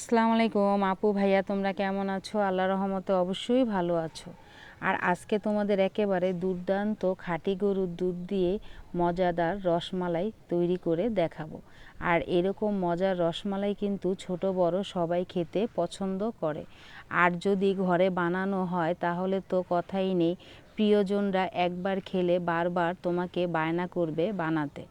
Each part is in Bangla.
আসসালামু আলাইকুম। আপু, ভাইয়া, তোমরা কেমন আছো? আল্লাহ রহমতে অবশ্যই ভালো আছো। আর আজকে তোমাদের একেবারে দুর্দান্ত খাঁটি গরুর দুধ দিয়ে মজাদার রসমালাই তৈরি করে দেখাবো। আর এরকম মজার রসমালাই কিন্তু ছোট, বড় সবাই খেতে পছন্দ করে। আর যদি ঘরে বানানো হয়, তাহলে তো কথাই নেই। প্রিয়জনরা একবার খেলে বারবার তোমাকে বায়না করবে বানাতে।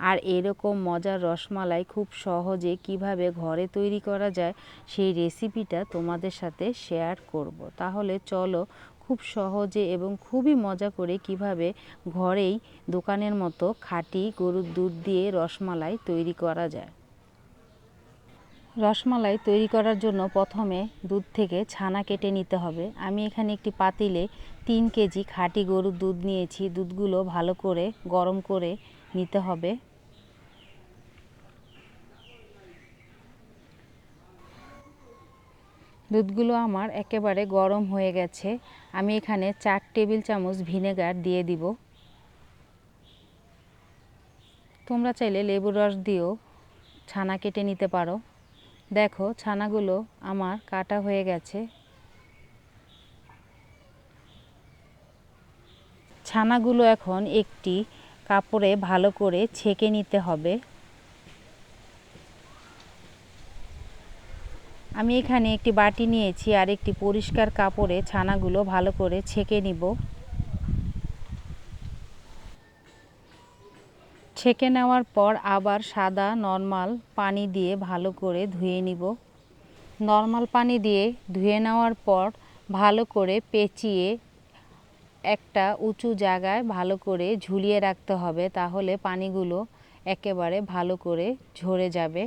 আর এরকম মজার রসমালাই খুব সহজে কীভাবে ঘরে তৈরি করা যায় সেই রেসিপিটা তোমাদের সাথে শেয়ার করব। তাহলে চলো খুব সহজে এবং খুবই মজা করে কীভাবে ঘরেই দোকানের মতো খাঁটি গরুর দুধ দিয়ে রসমালাই তৈরি করা যায়। রসমালাই তৈরি করার জন্য প্রথমে দুধ থেকে ছানা কেটে নিতে হবে। আমি এখানে একটি পাতিলে তিন কেজি খাঁটি গরুর দুধ নিয়েছি। দুধগুলো ভালো করে গরম করে নিতে হবে। দুধগুলো আমার একেবারে গরম হয়ে গেছে। আমি এখানে চার টেবিল চামচ ভিনেগার দিয়ে দিব। তোমরা চাইলে লেবুর রস দিয়েও ছানা কেটে নিতে পারো। দেখো, ছানাগুলো আমার কাটা হয়ে গেছে। ছানাগুলো এখন একটি কাপড়ে ভালো করে ছেঁকে নিতে হবে। আমি এখানে একটি বাটি নিয়েছি আর একটি পরিষ্কার কাপড়ে ছানাগুলো ভালো করে ছেঁকে নিব। ছেঁকে নেওয়ার পর আবার সাদা নর্মাল পানি দিয়ে ভালো করে ধুয়ে নিব। নর্মাল পানি দিয়ে ধুয়ে নেওয়ার পর ভালো করে পেঁচিয়ে একটা উঁচু জায়গায় ভালো করে ঝুলিয়ে রাখতে হবে, তাহলে পানিগুলো একেবারে ভালো করে ঝরে যাবে।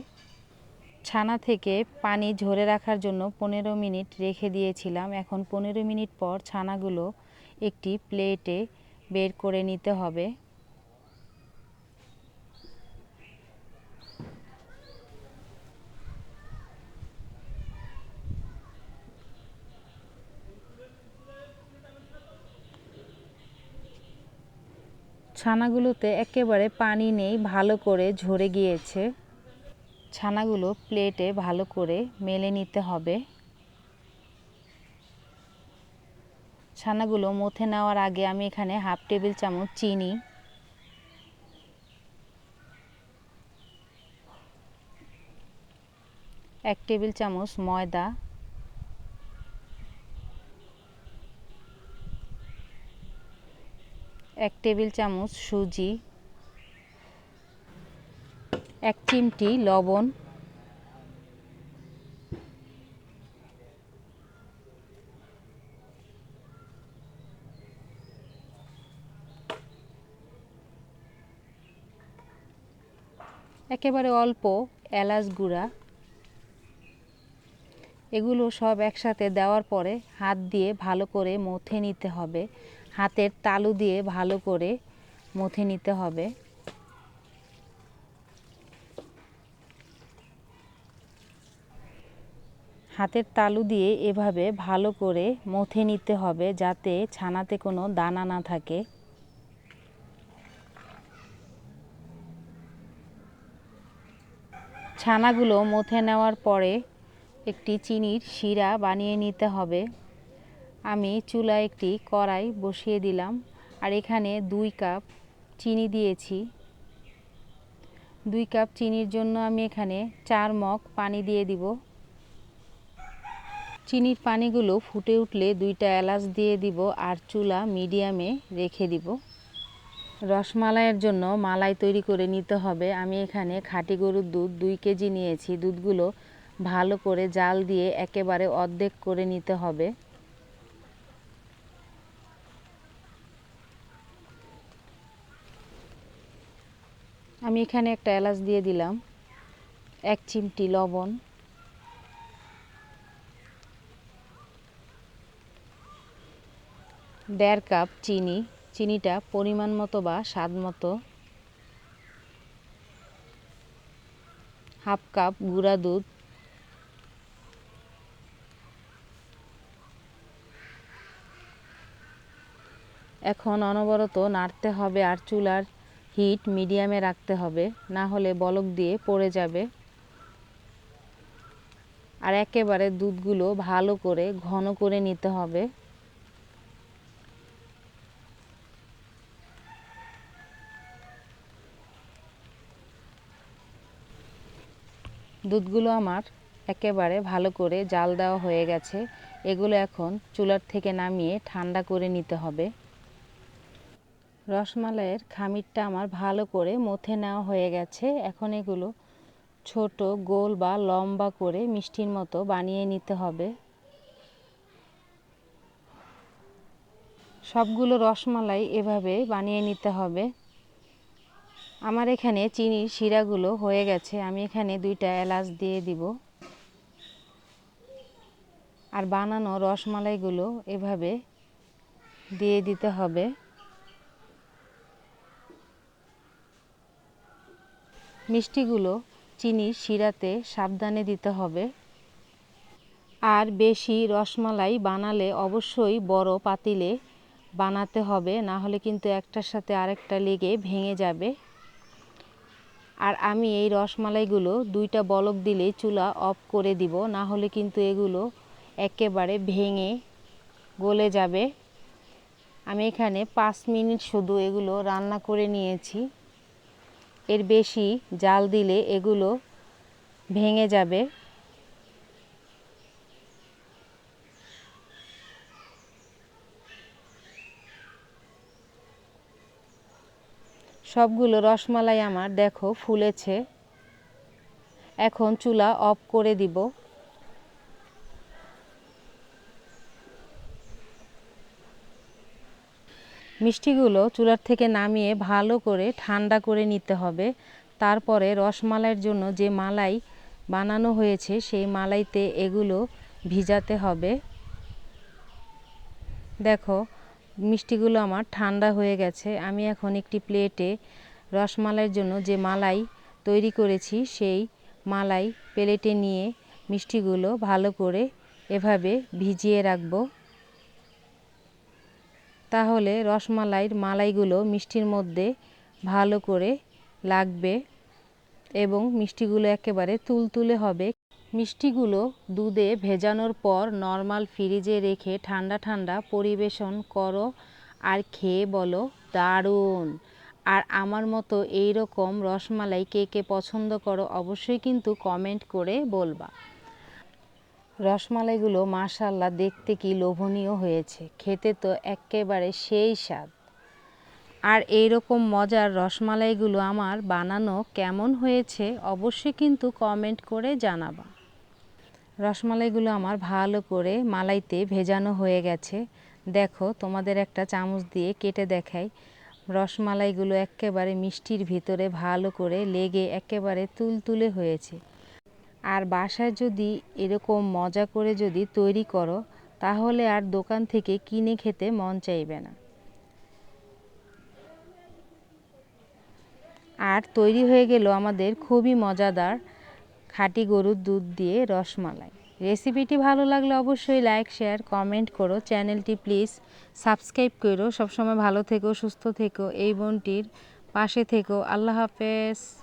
ছানা থেকে পানি ঝরে রাখার জন্য পনেরো মিনিট রেখে দিয়েছিলাম। এখন পনেরো মিনিট পর ছানাগুলো একটি প্লেটে বের করে নিতে হবে। ছানাগুলোতে একেবারে পানি নেই, ভালো করে ঝরে গিয়েছে। ছানাগুলো প্লেটে ভালো করে মেলে নিতে হবে। ছানাগুলো মথে নেওয়ার আগে আমি এখানে হাফ টেবিল চামচ চিনি, এক টেবিল চামচ ময়দা, এক টেবিল চামচ সুজি এক চিমটি লবণ। একেবারে অল্প এলাচ গুঁড়া। এগুলো সব একসাথে দেওয়ার পরে হাত দিয়ে ভালো করে মথে নিতে হবে। হাতের তালু দিয়ে ভালো করে মথে নিতে হবে। হাতের তালু দিয়ে এভাবে ভালো করে মথে নিতে হবে যাতে ছানাতে কোনো দানা না থাকে। ছানাগুলো মথে নেওয়ার পরে একটি চিনির শিরা বানিয়ে নিতে হবে। আমি চুলায় একটি কড়াই বসিয়ে দিলাম আর এখানে দুই কাপ চিনি দিয়েছি। দুই কাপ চিনির জন্য আমি এখানে চার মগ পানি দিয়ে দিব। চিনির পানিগুলো ফুটে উঠলে দুইটা এলাচ দিয়ে দিব আর চুলা মিডিয়ামে রেখে দিব। রসমালাইয়ের জন্য মালাই তৈরি করে নিতে হবে। আমি এখানে খাঁটি গরুর দুধ দুই কেজি নিয়েছি। দুধগুলো ভালো করে জাল দিয়ে একেবারে অর্ধেক করে নিতে হবে। আমি এখানে একটা এলাচ দিয়ে দিলাম। এক চিমটি লবণ। দেড় কাপ চিনি, চিনিটা পরিমাণ মতো বা স্বাদ মতো। হাফ কাপ গুঁড়া দুধ। এখন অনবরত নাড়তে হবে আর চুলার হিট মিডিয়ামে রাখতে হবে, না হলে বলক দিয়ে পড়ে যাবে। আর একেবারে দুধগুলো ভালো করে ঘন করে নিতে হবে। দুধগুলো আমার একেবারে ভালো করে জাল দেওয়া হয়ে গেছে। এগুলো এখন চুলার থেকে নামিয়ে ঠান্ডা করে নিতে হবে। রসমালাইয়ের খামিরটা আমার ভালো করে মথে নেওয়া হয়ে গেছে। এখন এগুলো ছোট, গোল বা লম্বা করে মিষ্টির মতো বানিয়ে নিতে হবে। সবগুলো রসমালাই এভাবে বানিয়ে নিতে হবে। আমার এখানে চিনির শিরাগুলো হয়ে গেছে, আমি এখানে দুইটা এলাচ দিয়ে দিব। আর বানানো রসমালাইগুলো এভাবে দিয়ে দিতে হবে। মিষ্টিগুলো চিনির শিরাতে সাবধানে দিতে হবে। আর বেশি রসমালাই বানালে অবশ্যই বড় পাতিলে বানাতে হবে, না হলে কিন্তু একটার সাথে আরেকটা লেগে ভেঙে যাবে। আর আমি এই রসমালাইগুলো দুইটা বলক দিলে চুলা অফ করে দিব, না হলে কিন্তু এগুলো একেবারে ভেঙে গলে যাবে। আমি এখানে পাঁচ মিনিট শুধু এগুলো রান্না করে নিয়েছি। এর বেশি জাল দিলে এগুলো ভেঙে যাবে। সবগুলো রসমালাই আমার, দেখো, ফুলেছে। এখন চুলা অফ করে দিব। মিষ্টিগুলো চুলার থেকে নামিয়ে ভালো করে ঠান্ডা করে নিতে হবে। তারপরে রসমালাইয়ের জন্য যে মালাই বানানো হয়েছে, সেই মালাইতে এগুলো ভিজাতে হবে। দেখো মিষ্টিগুলো আমার ঠান্ডা হয়ে গেছে। আমি এখন একটি প্লেটে রসমালাইয়ের জন্য যে মালাই তৈরি করেছি, সেই মালাই প্লেটে নিয়ে মিষ্টিগুলো ভালো করে এভাবে ভিজিয়ে রাখব। তাহলে রসমালাইয়ের মালাইগুলো মিষ্টির মধ্যে ভালো করে লাগবে এবং মিষ্টিগুলো একেবারে তুলতুলে হবে। মিষ্টিগুলো দুধে ভেজানোর পর নর্মাল ফ্রিজে রেখে ঠান্ডা ঠান্ডা পরিবেশন করো আর খেয়ে বলো দারুণ। আর আমার মতো এই রকম রসমালাই কে কে পছন্দ করো অবশ্যই কিন্তু কমেন্ট করে বলবা। রসমালাইগুলো মাশাল্লাহ দেখতে কি লোভনীয় হয়েছে, খেতে তো একেবারে সেই স্বাদ। আর এই রকম মজার রসমালাইগুলো আমার বানানো কেমন হয়েছে অবশ্যই কিন্তু কমেন্ট করে জানাবা। রসমালাইগুলো আমার ভালো করে মালাইতে ভেজানো হয়ে গেছে। দেখো, তোমাদের একটা চামচ দিয়ে কেটে দেখাই। রসমালাইগুলো একেবারে মিষ্টির ভিতরে ভালো করে লেগে একেবারে তুলতুলে হয়েছে। আর বাসায় যদি এরকম মজা করে যদি তৈরি করো, তাহলে আর দোকান থেকে কিনে খেতে মন চাইবে না। আর তৈরি হয়ে গেল আমাদের খুবই মজাদার খাঁটি গরুর দুধ দিয়ে রসমালাই। রেসিপিটি ভালো লাগলে অবশ্যই লাইক, শেয়ার, কমেন্ট করো। চ্যানেলটি প্লিজ সাবস্ক্রাইব করো। সবসময় ভালো থেকো, সুস্থ থেকো। এই বোনটির পাশে থেকো। আল্লাহ হাফেজ।